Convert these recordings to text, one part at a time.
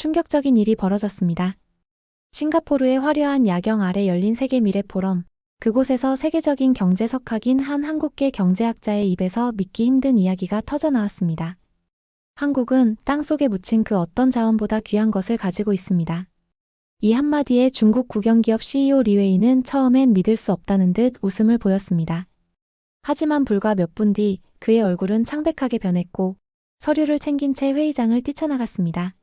충격적인 일이 벌어졌습니다. 싱가포르의 화려한 야경 아래 열린 세계 미래 포럼. 그곳에서 세계적인 경제 석학인 한 한국계 경제학자의 입에서 믿기 힘든 이야기가 터져 나왔습니다. 한국은 땅 속에 묻힌 그 어떤 자원보다 귀한 것을 가지고 있습니다. 이 한마디에 중국 국영기업 CEO 리웨이는 처음엔 믿을 수 없다는 듯 웃음을 보였습니다. 하지만 불과 몇 분 뒤 그의 얼굴은 창백하게 변했고 서류를 챙긴 채 회의장을 뛰쳐나갔습니다.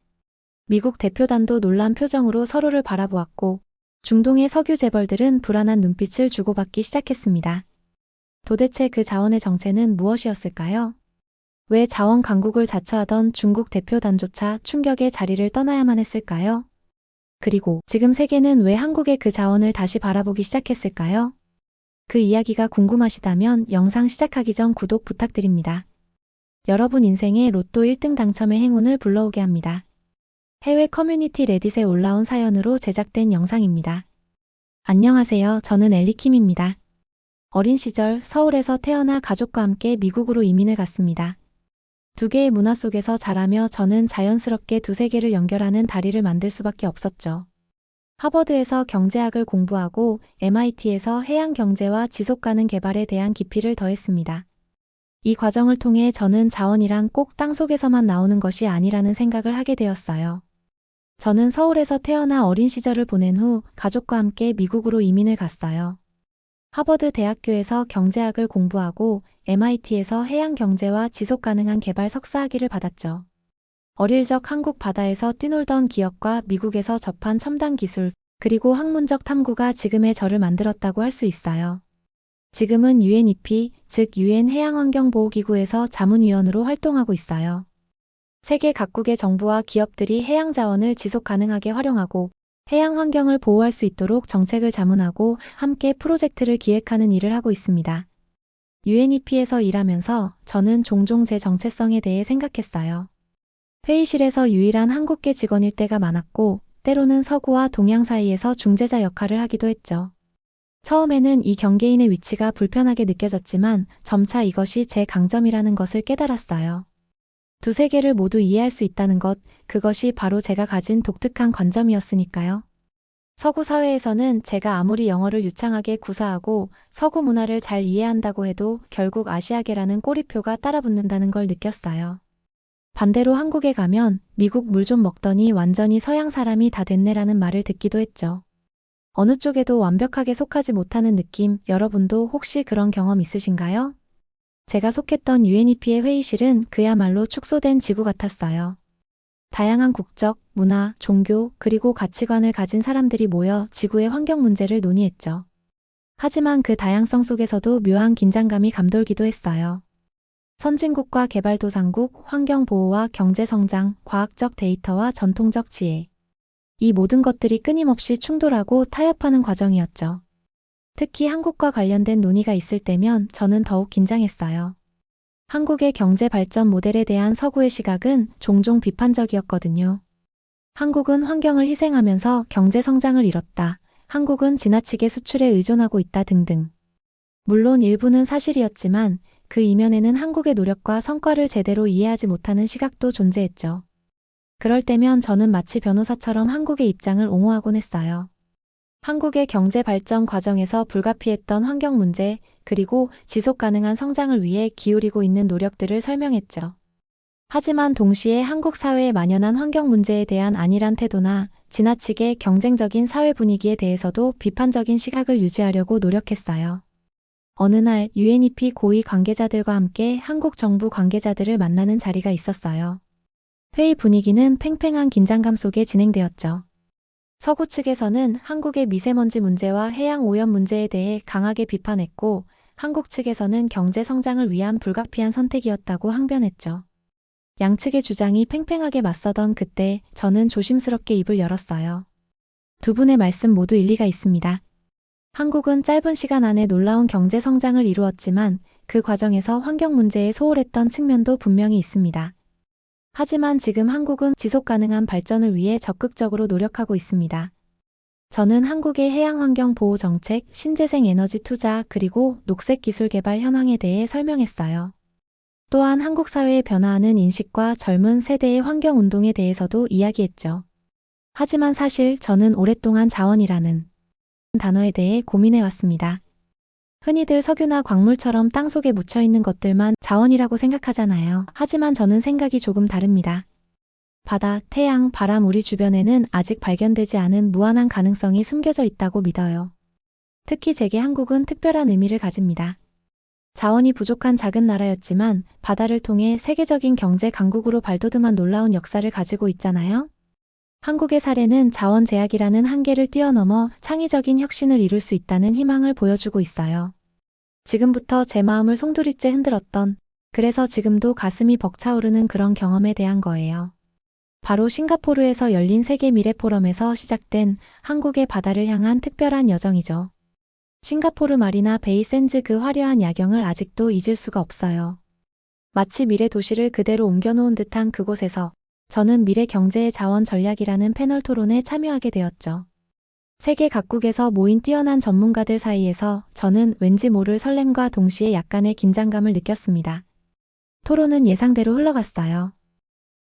미국 대표단도 놀란 표정으로 서로를 바라보았고 중동의 석유 재벌들은 불안한 눈빛을 주고받기 시작했습니다. 도대체 그 자원의 정체는 무엇이었을까요? 왜 자원 강국을 자처하던 중국 대표단조차 충격의 자리를 떠나야만 했을까요? 그리고 지금 세계는 왜 한국의 그 자원을 다시 바라보기 시작했을까요? 그 이야기가 궁금하시다면 영상 시작하기 전 구독 부탁드립니다. 여러분 인생의 로또 1등 당첨의 행운을 불러오게 합니다. 해외 커뮤니티 레딧에 올라온 사연으로 제작된 영상입니다. 안녕하세요. 저는 엘리킴입니다. 어린 시절 서울에서 태어나 가족과 함께 미국으로 이민을 갔습니다. 두 개의 문화 속에서 자라며 저는 자연스럽게 두세 개를 연결하는 다리를 만들 수밖에 없었죠. 하버드에서 경제학을 공부하고 MIT에서 해양 경제와 지속 가능 개발에 대한 깊이를 더했습니다. 이 과정을 통해 저는 자원이란 꼭 땅속에서만 나오는 것이 아니라는 생각을 하게 되었어요. 저는 서울에서 태어나 어린 시절을 보낸 후 가족과 함께 미국으로 이민을 갔어요. 하버드 대학교에서 경제학을 공부하고 MIT에서 해양 경제와 지속 가능한 개발 석사학위를 받았죠. 어릴 적 한국 바다에서 뛰놀던 기억과 미국에서 접한 첨단 기술, 그리고 학문적 탐구가 지금의 저를 만들었다고 할 수 있어요. 지금은 UNEP, 즉 유엔 해양환경보호기구에서 자문위원으로 활동하고 있어요. 세계 각국의 정부와 기업들이 해양 자원을 지속 가능하게 활용하고 해양 환경을 보호할 수 있도록 정책을 자문하고 함께 프로젝트를 기획하는 일을 하고 있습니다. UNEP에서 일하면서 저는 종종 제 정체성에 대해 생각했어요. 회의실에서 유일한 한국계 직원일 때가 많았고, 때로는 서구와 동양 사이에서 중재자 역할을 하기도 했죠. 처음에는 이 경계인의 위치가 불편하게 느껴졌지만 점차 이것이 제 강점이라는 것을 깨달았어요. 두세 개를 모두 이해할 수 있다는 것, 그것이 바로 제가 가진 독특한 관점이었으니까요. 서구 사회에서는 제가 아무리 영어를 유창하게 구사하고 서구 문화를 잘 이해한다고 해도 결국 아시아계라는 꼬리표가 따라붙는다는 걸 느꼈어요. 반대로 한국에 가면 미국 물 좀 먹더니 완전히 서양 사람이 다 됐네라는 말을 듣기도 했죠. 어느 쪽에도 완벽하게 속하지 못하는 느낌, 여러분도 혹시 그런 경험 있으신가요? 제가 속했던 UNEP의 회의실은 그야말로 축소된 지구 같았어요. 다양한 국적, 문화, 종교, 그리고 가치관을 가진 사람들이 모여 지구의 환경 문제를 논의했죠. 하지만 그 다양성 속에서도 묘한 긴장감이 감돌기도 했어요. 선진국과 개발도상국, 환경보호와 경제성장, 과학적 데이터와 전통적 지혜. 이 모든 것들이 끊임없이 충돌하고 타협하는 과정이었죠. 특히 한국과 관련된 논의가 있을 때면 저는 더욱 긴장했어요. 한국의 경제 발전 모델에 대한 서구의 시각은 종종 비판적이었거든요. 한국은 환경을 희생하면서 경제 성장을 이뤘다. 한국은 지나치게 수출에 의존하고 있다 등등. 물론 일부는 사실이었지만 그 이면에는 한국의 노력과 성과를 제대로 이해하지 못하는 시각도 존재했죠. 그럴 때면 저는 마치 변호사처럼 한국의 입장을 옹호하곤 했어요. 한국의 경제 발전 과정에서 불가피했던 환경 문제, 그리고 지속 가능한 성장을 위해 기울이고 있는 노력들을 설명했죠. 하지만 동시에 한국 사회에 만연한 환경 문제에 대한 안일한 태도나 지나치게 경쟁적인 사회 분위기에 대해서도 비판적인 시각을 유지하려고 노력했어요. 어느 날 UNEP 고위 관계자들과 함께 한국 정부 관계자들을 만나는 자리가 있었어요. 회의 분위기는 팽팽한 긴장감 속에 진행되었죠. 서구 측에서는 한국의 미세먼지 문제와 해양 오염 문제에 대해 강하게 비판했고, 한국 측에서는 경제 성장을 위한 불가피한 선택이었다고 항변했죠. 양측의 주장이 팽팽하게 맞서던 그때 저는 조심스럽게 입을 열었어요. 두 분의 말씀 모두 일리가 있습니다. 한국은 짧은 시간 안에 놀라운 경제 성장을 이루었지만 그 과정에서 환경 문제에 소홀했던 측면도 분명히 있습니다. 하지만 지금 한국은 지속 가능한 발전을 위해 적극적으로 노력하고 있습니다. 저는 한국의 해양 환경 보호 정책, 신재생 에너지 투자, 그리고 녹색 기술 개발 현황에 대해 설명했어요. 또한 한국 사회의 변화하는 인식과 젊은 세대의 환경 운동에 대해서도 이야기했죠. 하지만 사실 저는 오랫동안 자원이라는 단어에 대해 고민해 왔습니다. 흔히들 석유나 광물처럼 땅 속에 묻혀 있는 것들만 자원이라고 생각하잖아요. 하지만 저는 생각이 조금 다릅니다. 바다, 태양, 바람 우리 주변에는 아직 발견되지 않은 무한한 가능성이 숨겨져 있다고 믿어요. 특히 제게 한국은 특별한 의미를 가집니다. 자원이 부족한 작은 나라였지만 바다를 통해 세계적인 경제 강국으로 발돋움한 놀라운 역사를 가지고 있잖아요. 한국의 사례는 자원 제약이라는 한계를 뛰어넘어 창의적인 혁신을 이룰 수 있다는 희망을 보여주고 있어요. 지금부터 제 마음을 송두리째 흔들었던, 그래서 지금도 가슴이 벅차오르는 그런 경험에 대한 거예요. 바로 싱가포르에서 열린 세계 미래 포럼에서 시작된 한국의 바다를 향한 특별한 여정이죠. 싱가포르 마리나 베이 샌즈 그 화려한 야경을 아직도 잊을 수가 없어요. 마치 미래 도시를 그대로 옮겨놓은 듯한 그곳에서 저는 미래 경제의 자원 전략이라는 패널 토론에 참여하게 되었죠. 세계 각국에서 모인 뛰어난 전문가들 사이에서 저는 왠지 모를 설렘과 동시에 약간의 긴장감을 느꼈습니다. 토론은 예상대로 흘러갔어요.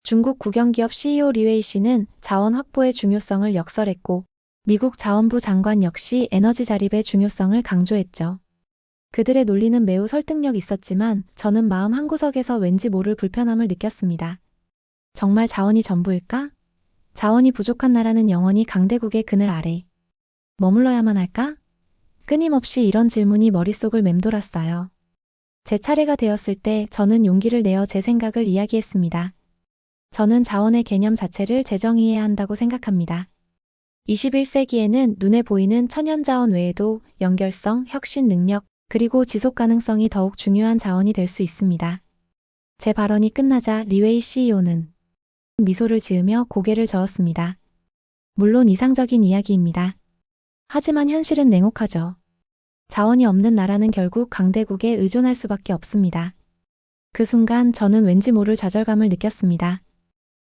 중국 국영기업 CEO 리웨이 씨는 자원 확보의 중요성을 역설했고 미국 자원부 장관 역시 에너지 자립의 중요성을 강조했죠. 그들의 논리는 매우 설득력 있었지만 저는 마음 한구석에서 왠지 모를 불편함을 느꼈습니다. 정말 자원이 전부일까? 자원이 부족한 나라는 영원히 강대국의 그늘 아래 머물러야만 할까? 끊임없이 이런 질문이 머릿속을 맴돌았어요. 제 차례가 되었을 때 저는 용기를 내어 제 생각을 이야기했습니다. 저는 자원의 개념 자체를 재정의해야 한다고 생각합니다. 21세기에는 눈에 보이는 천연자원 외에도 연결성, 혁신 능력, 그리고 지속 가능성이 더욱 중요한 자원이 될 수 있습니다. 제 발언이 끝나자 리웨이 CEO는 미소를 지으며 고개를 저었습니다. 물론 이상적인 이야기입니다. 하지만 현실은 냉혹하죠. 자원이 없는 나라는 결국 강대국에 의존할 수밖에 없습니다. 그 순간 저는 왠지 모를 좌절감을 느꼈습니다.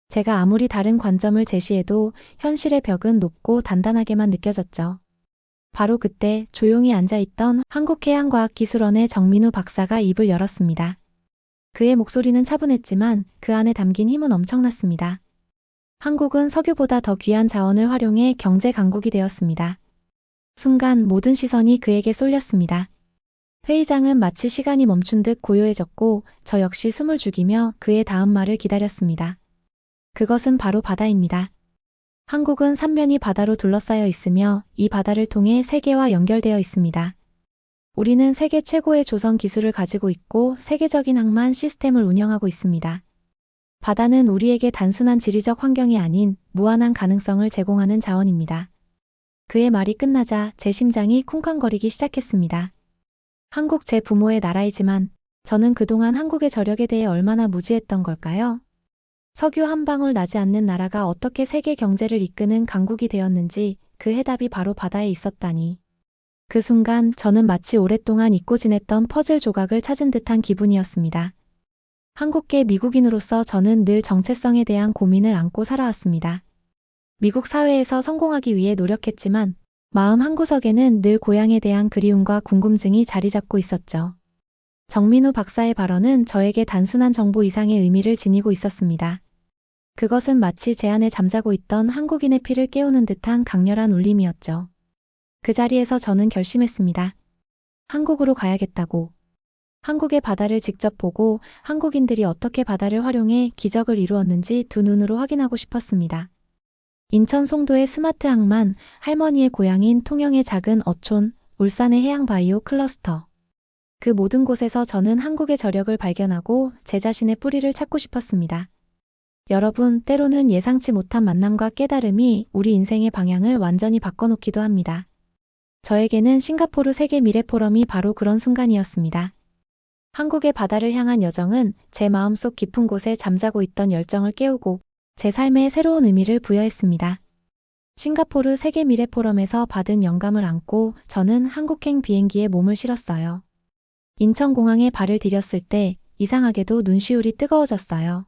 제가 아무리 다른 관점을 제시해도 현실의 벽은 높고 단단하게만 느껴졌죠. 바로 그때 조용히 앉아있던 한국해양과학기술원의 정민우 박사가 입을 열었습니다. 그의 목소리는 차분했지만 그 안에 담긴 힘은 엄청났습니다. 한국은 석유보다 더 귀한 자원을 활용해 경제 강국이 되었습니다. 순간 모든 시선이 그에게 쏠렸습니다. 회의장은 마치 시간이 멈춘 듯 고요해졌고 저 역시 숨을 죽이며 그의 다음 말을 기다렸습니다. 그것은 바로 바다입니다. 한국은 삼면이 바다로 둘러싸여 있으며 이 바다를 통해 세계와 연결되어 있습니다. 우리는 세계 최고의 조성 기술을 가지고 있고 세계적인 항만 시스템을 운영하고 있습니다. 바다는 우리에게 단순한 지리적 환경이 아닌 무한한 가능성을 제공하는 자원입니다. 그의 말이 끝나자 제 심장이 쿵쾅거리기 시작했습니다. 한국 제 부모의 나라이지만 저는 그동안 한국의 저력에 대해 얼마나 무지했던 걸까요? 석유 한 방울 나지 않는 나라가 어떻게 세계 경제를 이끄는 강국이 되었는지 그 해답이 바로 바다에 있었다니. 그 순간 저는 마치 오랫동안 잊고 지냈던 퍼즐 조각을 찾은 듯한 기분이었습니다. 한국계 미국인으로서 저는 늘 정체성에 대한 고민을 안고 살아왔습니다. 미국 사회에서 성공하기 위해 노력했지만 마음 한구석에는 늘 고향에 대한 그리움과 궁금증이 자리 잡고 있었죠. 정민우 박사의 발언은 저에게 단순한 정보 이상의 의미를 지니고 있었습니다. 그것은 마치 제 안에 잠자고 있던 한국인의 피를 깨우는 듯한 강렬한 울림이었죠. 그 자리에서 저는 결심했습니다. 한국으로 가야겠다고. 한국의 바다를 직접 보고 한국인들이 어떻게 바다를 활용해 기적을 이루었는지 두 눈으로 확인하고 싶었습니다. 인천 송도의 스마트 항만, 할머니의 고향인 통영의 작은 어촌, 울산의 해양 바이오 클러스터. 그 모든 곳에서 저는 한국의 저력을 발견하고 제 자신의 뿌리를 찾고 싶었습니다. 여러분, 때로는 예상치 못한 만남과 깨달음이 우리 인생의 방향을 완전히 바꿔놓기도 합니다. 저에게는 싱가포르 세계 미래 포럼이 바로 그런 순간이었습니다. 한국의 바다를 향한 여정은 제 마음속 깊은 곳에 잠자고 있던 열정을 깨우고 제 삶에 새로운 의미를 부여했습니다. 싱가포르 세계 미래 포럼에서 받은 영감을 안고 저는 한국행 비행기에 몸을 실었어요. 인천공항에 발을 디뎠을 때 이상하게도 눈시울이 뜨거워졌어요.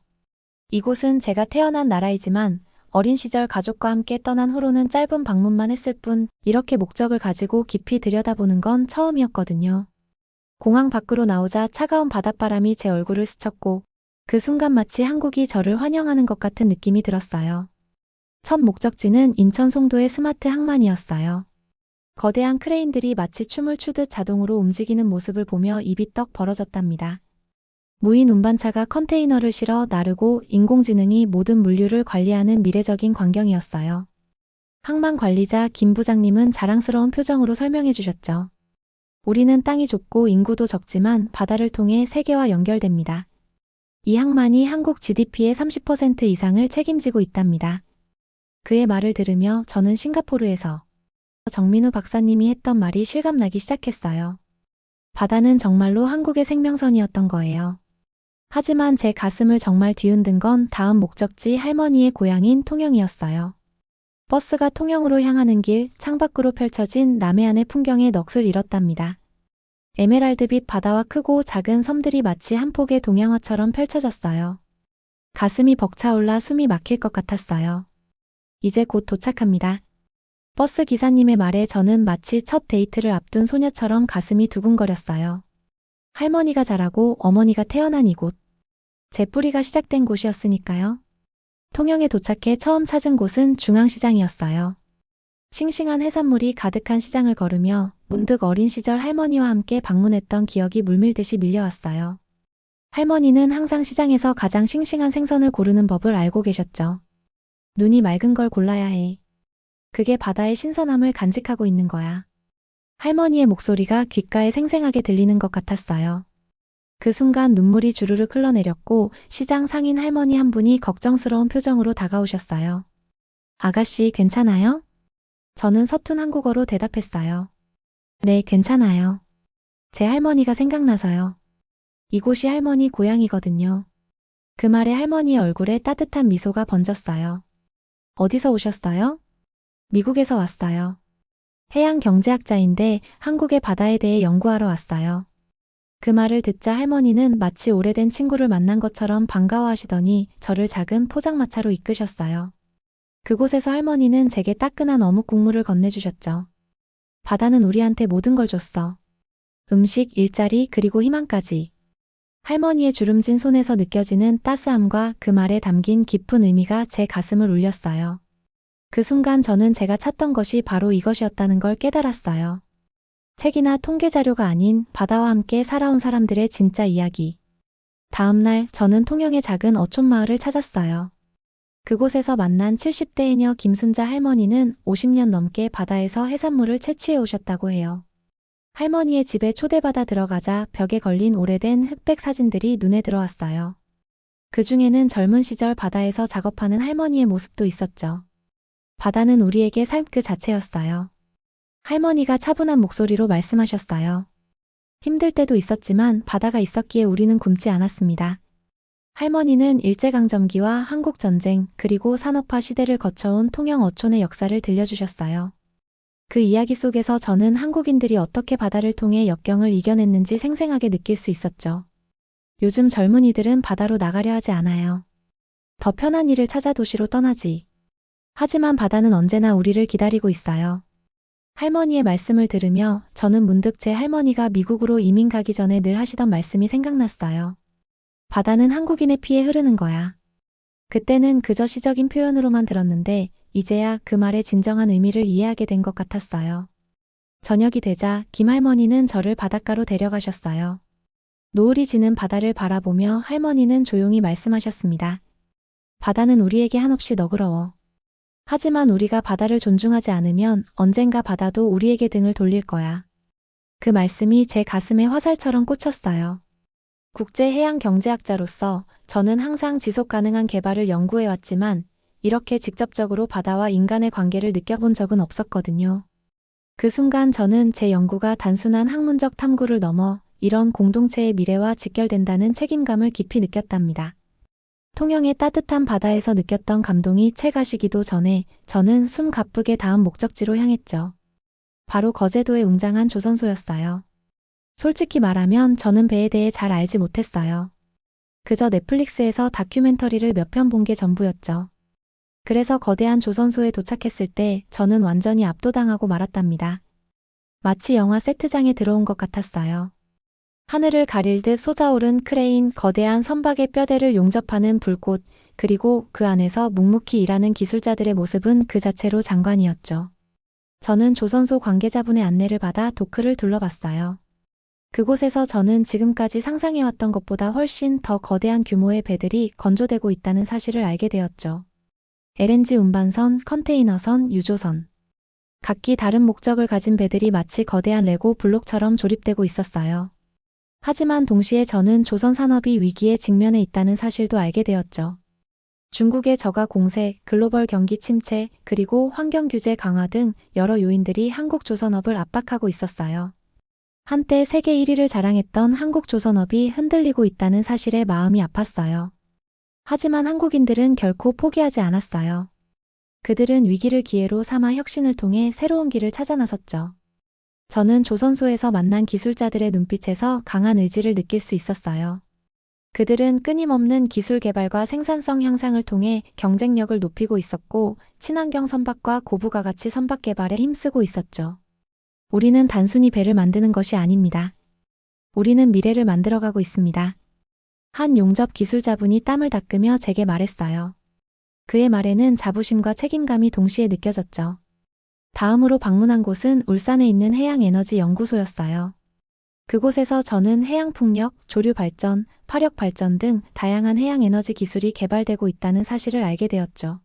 이곳은 제가 태어난 나라이지만 어린 시절 가족과 함께 떠난 후로는 짧은 방문만 했을 뿐 이렇게 목적을 가지고 깊이 들여다보는 건 처음이었거든요. 공항 밖으로 나오자 차가운 바닷바람이 제 얼굴을 스쳤고 그 순간 마치 한국이 저를 환영하는 것 같은 느낌이 들었어요. 첫 목적지는 인천 송도의 스마트 항만이었어요. 거대한 크레인들이 마치 춤을 추듯 자동으로 움직이는 모습을 보며 입이 떡 벌어졌답니다. 무인 운반차가 컨테이너를 실어 나르고 인공지능이 모든 물류를 관리하는 미래적인 광경이었어요. 항만 관리자 김 부장님은 자랑스러운 표정으로 설명해 주셨죠. 우리는 땅이 좁고 인구도 적지만 바다를 통해 세계와 연결됩니다. 이 항만이 한국 GDP의 30% 이상을 책임지고 있답니다. 그의 말을 들으며 저는 싱가포르에서 정민우 박사님이 했던 말이 실감나기 시작했어요. 바다는 정말로 한국의 생명선이었던 거예요. 하지만 제 가슴을 정말 뒤흔든 건 다음 목적지 할머니의 고향인 통영이었어요. 버스가 통영으로 향하는 길 창밖으로 펼쳐진 남해안의 풍경에 넋을 잃었답니다. 에메랄드빛 바다와 크고 작은 섬들이 마치 한 폭의 동양화처럼 펼쳐졌어요. 가슴이 벅차올라 숨이 막힐 것 같았어요. 이제 곧 도착합니다. 버스 기사님의 말에 저는 마치 첫 데이트를 앞둔 소녀처럼 가슴이 두근거렸어요. 할머니가 자라고 어머니가 태어난 이곳. 제 뿌리가 시작된 곳이었으니까요. 통영에 도착해 처음 찾은 곳은 중앙시장이었어요. 싱싱한 해산물이 가득한 시장을 걸으며 문득 어린 시절 할머니와 함께 방문했던 기억이 물밀듯이 밀려왔어요. 할머니는 항상 시장에서 가장 싱싱한 생선을 고르는 법을 알고 계셨죠. 눈이 맑은 걸 골라야 해. 그게 바다의 신선함을 간직하고 있는 거야. 할머니의 목소리가 귓가에 생생하게 들리는 것 같았어요. 그 순간 눈물이 주르륵 흘러내렸고 시장 상인 할머니 한 분이 걱정스러운 표정으로 다가오셨어요. 아가씨 괜찮아요? 저는 서툰 한국어로 대답했어요. 네, 괜찮아요. 제 할머니가 생각나서요. 이곳이 할머니 고향이거든요. 그 말에 할머니의 얼굴에 따뜻한 미소가 번졌어요. 어디서 오셨어요? 미국에서 왔어요. 해양 경제학자인데 한국의 바다에 대해 연구하러 왔어요. 그 말을 듣자 할머니는 마치 오래된 친구를 만난 것처럼 반가워하시더니 저를 작은 포장마차로 이끄셨어요. 그곳에서 할머니는 제게 따끈한 어묵 국물을 건네주셨죠. 바다는 우리한테 모든 걸 줬어. 음식, 일자리, 그리고 희망까지. 할머니의 주름진 손에서 느껴지는 따스함과 그 말에 담긴 깊은 의미가 제 가슴을 울렸어요. 그 순간 저는 제가 찾던 것이 바로 이것이었다는 걸 깨달았어요. 책이나 통계 자료가 아닌 바다와 함께 살아온 사람들의 진짜 이야기. 다음날 저는 통영의 작은 어촌 마을을 찾았어요. 그곳에서 만난 70대 해녀 김순자 할머니는 50년 넘게 바다에서 해산물을 채취해 오셨다고 해요. 할머니의 집에 초대받아 들어가자 벽에 걸린 오래된 흑백 사진들이 눈에 들어왔어요. 그 중에는 젊은 시절 바다에서 작업하는 할머니의 모습도 있었죠. 바다는 우리에게 삶 그 자체였어요. 할머니가 차분한 목소리로 말씀하셨어요. 힘들 때도 있었지만 바다가 있었기에 우리는 굶지 않았습니다. 할머니는 일제강점기와 한국전쟁 그리고 산업화 시대를 거쳐온 통영 어촌의 역사를 들려주셨어요. 그 이야기 속에서 저는 한국인들이 어떻게 바다를 통해 역경을 이겨냈는지 생생하게 느낄 수 있었죠. 요즘 젊은이들은 바다로 나가려 하지 않아요. 더 편한 일을 찾아 도시로 떠나지. 하지만 바다는 언제나 우리를 기다리고 있어요. 할머니의 말씀을 들으며 저는 문득 제 할머니가 미국으로 이민 가기 전에 늘 하시던 말씀이 생각났어요. 바다는 한국인의 피에 흐르는 거야. 그때는 그저 시적인 표현으로만 들었는데 이제야 그 말의 진정한 의미를 이해하게 된 것 같았어요. 저녁이 되자 김할머니는 저를 바닷가로 데려가셨어요. 노을이 지는 바다를 바라보며 할머니는 조용히 말씀하셨습니다. 바다는 우리에게 한없이 너그러워. 하지만 우리가 바다를 존중하지 않으면 언젠가 바다도 우리에게 등을 돌릴 거야. 그 말씀이 제 가슴에 화살처럼 꽂혔어요. 국제해양경제학자로서 저는 항상 지속 가능한 개발을 연구해왔지만 이렇게 직접적으로 바다와 인간의 관계를 느껴본 적은 없었거든요. 그 순간 저는 제 연구가 단순한 학문적 탐구를 넘어 이런 공동체의 미래와 직결된다는 책임감을 깊이 느꼈답니다. 통영의 따뜻한 바다에서 느꼈던 감동이 채 가시기도 전에 저는 숨 가쁘게 다음 목적지로 향했죠. 바로 거제도에 웅장한 조선소였어요. 솔직히 말하면 저는 배에 대해 잘 알지 못했어요. 그저 넷플릭스에서 다큐멘터리를 몇 편 본 게 전부였죠. 그래서 거대한 조선소에 도착했을 때 저는 완전히 압도당하고 말았답니다. 마치 영화 세트장에 들어온 것 같았어요. 하늘을 가릴 듯 솟아오른 크레인, 거대한 선박의 뼈대를 용접하는 불꽃, 그리고 그 안에서 묵묵히 일하는 기술자들의 모습은 그 자체로 장관이었죠. 저는 조선소 관계자분의 안내를 받아 도크를 둘러봤어요. 그곳에서 저는 지금까지 상상해왔던 것보다 훨씬 더 거대한 규모의 배들이 건조되고 있다는 사실을 알게 되었죠. LNG 운반선, 컨테이너선, 유조선. 각기 다른 목적을 가진 배들이 마치 거대한 레고 블록처럼 조립되고 있었어요. 하지만 동시에 저는 조선 산업이 위기에 직면해 있다는 사실도 알게 되었죠. 중국의 저가 공세, 글로벌 경기 침체, 그리고 환경 규제 강화 등 여러 요인들이 한국 조선업을 압박하고 있었어요. 한때 세계 1위를 자랑했던 한국 조선업이 흔들리고 있다는 사실에 마음이 아팠어요. 하지만 한국인들은 결코 포기하지 않았어요. 그들은 위기를 기회로 삼아 혁신을 통해 새로운 길을 찾아 나섰죠. 저는 조선소에서 만난 기술자들의 눈빛에서 강한 의지를 느낄 수 있었어요. 그들은 끊임없는 기술 개발과 생산성 향상을 통해 경쟁력을 높이고 있었고 친환경 선박과 고부가 가치 선박 개발에 힘쓰고 있었죠. 우리는 단순히 배를 만드는 것이 아닙니다. 우리는 미래를 만들어가고 있습니다. 한 용접 기술자분이 땀을 닦으며 제게 말했어요. 그의 말에는 자부심과 책임감이 동시에 느껴졌죠. 다음으로 방문한 곳은 울산에 있는 해양에너지연구소였어요. 그곳에서 저는 해양풍력, 조류발전, 파력발전 등 다양한 해양에너지 기술이 개발되고 있다는 사실을 알게 되었죠.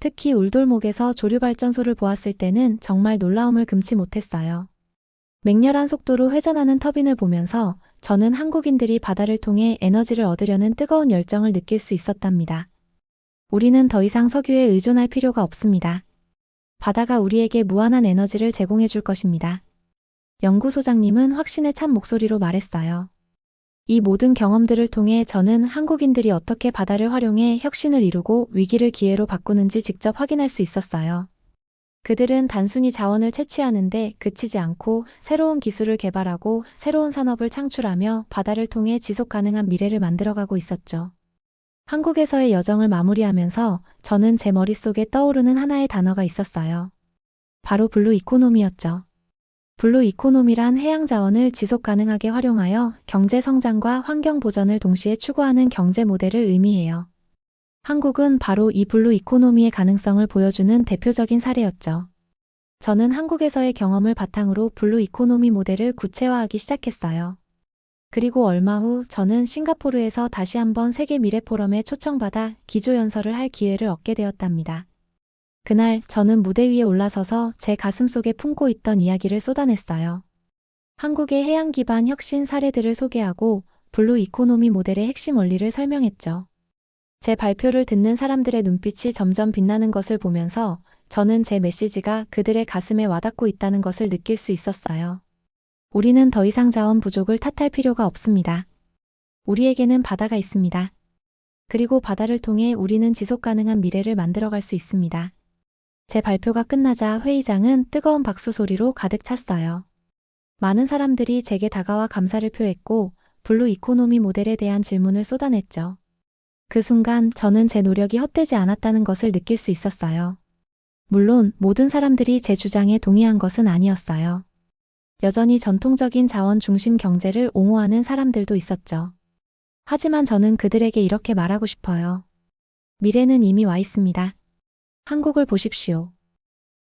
특히 울돌목에서 조류발전소를 보았을 때는 정말 놀라움을 금치 못했어요. 맹렬한 속도로 회전하는 터빈을 보면서 저는 한국인들이 바다를 통해 에너지를 얻으려는 뜨거운 열정을 느낄 수 있었답니다. 우리는 더 이상 석유에 의존할 필요가 없습니다. 바다가 우리에게 무한한 에너지를 제공해 줄 것입니다. 연구소장님은 확신에 찬 목소리로 말했어요. 이 모든 경험들을 통해 저는 한국인들이 어떻게 바다를 활용해 혁신을 이루고 위기를 기회로 바꾸는지 직접 확인할 수 있었어요. 그들은 단순히 자원을 채취하는데 그치지 않고 새로운 기술을 개발하고 새로운 산업을 창출하며 바다를 통해 지속 가능한 미래를 만들어가고 있었죠. 한국에서의 여정을 마무리하면서 저는 제 머릿속에 떠오르는 하나의 단어가 있었어요. 바로 블루 이코노미였죠. 블루 이코노미란 해양 자원을 지속 가능하게 활용하여 경제 성장과 환경 보전을 동시에 추구하는 경제 모델을 의미해요. 한국은 바로 이 블루 이코노미의 가능성을 보여주는 대표적인 사례였죠. 저는 한국에서의 경험을 바탕으로 블루 이코노미 모델을 구체화하기 시작했어요. 그리고 얼마 후 저는 싱가포르에서 다시 한번 세계 미래 포럼에 초청받아 기조 연설을 할 기회를 얻게 되었답니다. 그날 저는 무대 위에 올라서서 제 가슴 속에 품고 있던 이야기를 쏟아냈어요. 한국의 해양 기반 혁신 사례들을 소개하고 블루 이코노미 모델의 핵심 원리를 설명했죠. 제 발표를 듣는 사람들의 눈빛이 점점 빛나는 것을 보면서 저는 제 메시지가 그들의 가슴에 와닿고 있다는 것을 느낄 수 있었어요. 우리는 더 이상 자원 부족을 탓할 필요가 없습니다. 우리에게는 바다가 있습니다. 그리고 바다를 통해 우리는 지속 가능한 미래를 만들어갈 수 있습니다. 제 발표가 끝나자 회의장은 뜨거운 박수 소리로 가득 찼어요. 많은 사람들이 제게 다가와 감사를 표했고 블루 이코노미 모델에 대한 질문을 쏟아냈죠. 그 순간 저는 제 노력이 헛되지 않았다는 것을 느낄 수 있었어요. 물론 모든 사람들이 제 주장에 동의한 것은 아니었어요. 여전히 전통적인 자원 중심 경제를 옹호하는 사람들도 있었죠. 하지만 저는 그들에게 이렇게 말하고 싶어요. 미래는 이미 와 있습니다. 한국을 보십시오.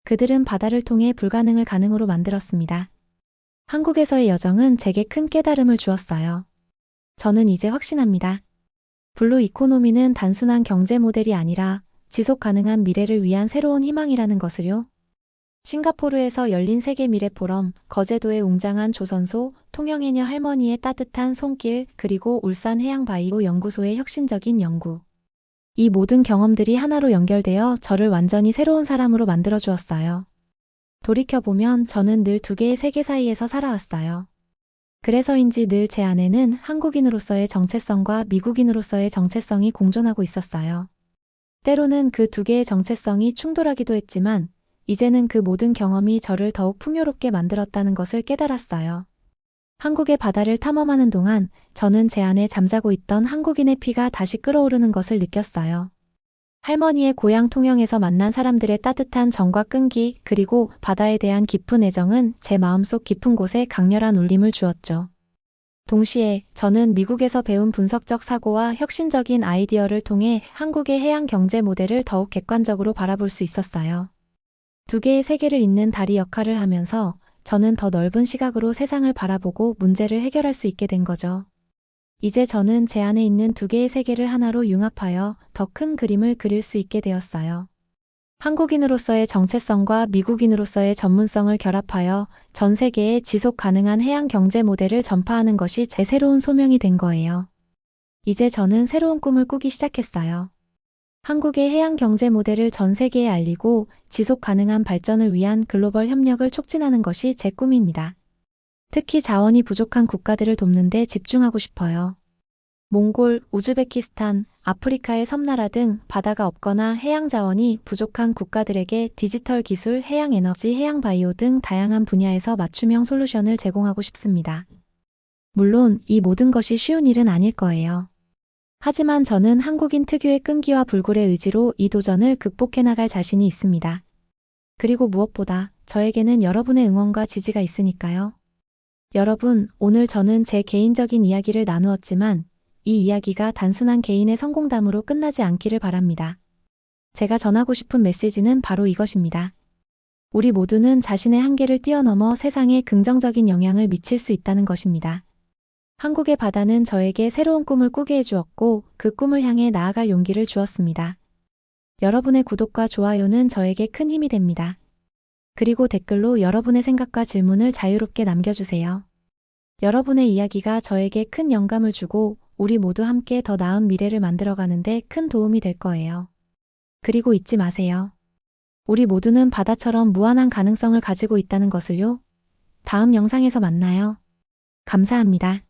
그들은 바다를 통해 불가능을 가능으로 만들었습니다. 한국에서의 여정은 제게 큰 깨달음을 주었어요. 저는 이제 확신합니다. 블루 이코노미는 단순한 경제 모델이 아니라 지속 가능한 미래를 위한 새로운 희망이라는 것을요. 싱가포르에서 열린 세계 미래 포럼, 거제도의 웅장한 조선소, 통영해녀 할머니의 따뜻한 손길, 그리고 울산 해양바이오 연구소의 혁신적인 연구. 이 모든 경험들이 하나로 연결되어 저를 완전히 새로운 사람으로 만들어 주었어요. 돌이켜보면 저는 늘 두 개의 세계 사이에서 살아왔어요. 그래서인지 늘 제 안에는 한국인으로서의 정체성과 미국인으로서의 정체성이 공존하고 있었어요. 때로는 그 두 개의 정체성이 충돌하기도 했지만 이제는 그 모든 경험이 저를 더욱 풍요롭게 만들었다는 것을 깨달았어요. 한국의 바다를 탐험하는 동안 저는 제 안에 잠자고 있던 한국인의 피가 다시 끓어오르는 것을 느꼈어요. 할머니의 고향 통영에서 만난 사람들의 따뜻한 정과 끈기 그리고 바다에 대한 깊은 애정은 제 마음속 깊은 곳에 강렬한 울림을 주었죠. 동시에 저는 미국에서 배운 분석적 사고와 혁신적인 아이디어를 통해 한국의 해양 경제 모델을 더욱 객관적으로 바라볼 수 있었어요. 두 개의 세계를 잇는 다리 역할을 하면서 저는 더 넓은 시각으로 세상을 바라보고 문제를 해결할 수 있게 된 거죠. 이제 저는 제 안에 있는 두 개의 세계를 하나로 융합하여 더 큰 그림을 그릴 수 있게 되었어요. 한국인으로서의 정체성과 미국인으로서의 전문성을 결합하여 전 세계에 지속 가능한 해양 경제 모델을 전파하는 것이 제 새로운 소명이 된 거예요. 이제 저는 새로운 꿈을 꾸기 시작했어요. 한국의 해양 경제 모델을 전 세계에 알리고 지속 가능한 발전을 위한 글로벌 협력을 촉진하는 것이 제 꿈입니다. 특히 자원이 부족한 국가들을 돕는 데 집중하고 싶어요. 몽골, 우즈베키스탄, 아프리카의 섬나라 등 바다가 없거나 해양 자원이 부족한 국가들에게 디지털 기술, 해양 에너지, 해양 바이오 등 다양한 분야에서 맞춤형 솔루션을 제공하고 싶습니다. 물론 이 모든 것이 쉬운 일은 아닐 거예요. 하지만 저는 한국인 특유의 끈기와 불굴의 의지로 이 도전을 극복해 나갈 자신이 있습니다. 그리고 무엇보다 저에게는 여러분의 응원과 지지가 있으니까요. 여러분, 오늘 저는 제 개인적인 이야기를 나누었지만 이 이야기가 단순한 개인의 성공담으로 끝나지 않기를 바랍니다. 제가 전하고 싶은 메시지는 바로 이것입니다. 우리 모두는 자신의 한계를 뛰어넘어 세상에 긍정적인 영향을 미칠 수 있다는 것입니다. 한국의 바다는 저에게 새로운 꿈을 꾸게 해주었고 그 꿈을 향해 나아갈 용기를 주었습니다. 여러분의 구독과 좋아요는 저에게 큰 힘이 됩니다. 그리고 댓글로 여러분의 생각과 질문을 자유롭게 남겨주세요. 여러분의 이야기가 저에게 큰 영감을 주고 우리 모두 함께 더 나은 미래를 만들어가는데 큰 도움이 될 거예요. 그리고 잊지 마세요. 우리 모두는 바다처럼 무한한 가능성을 가지고 있다는 것을요. 다음 영상에서 만나요. 감사합니다.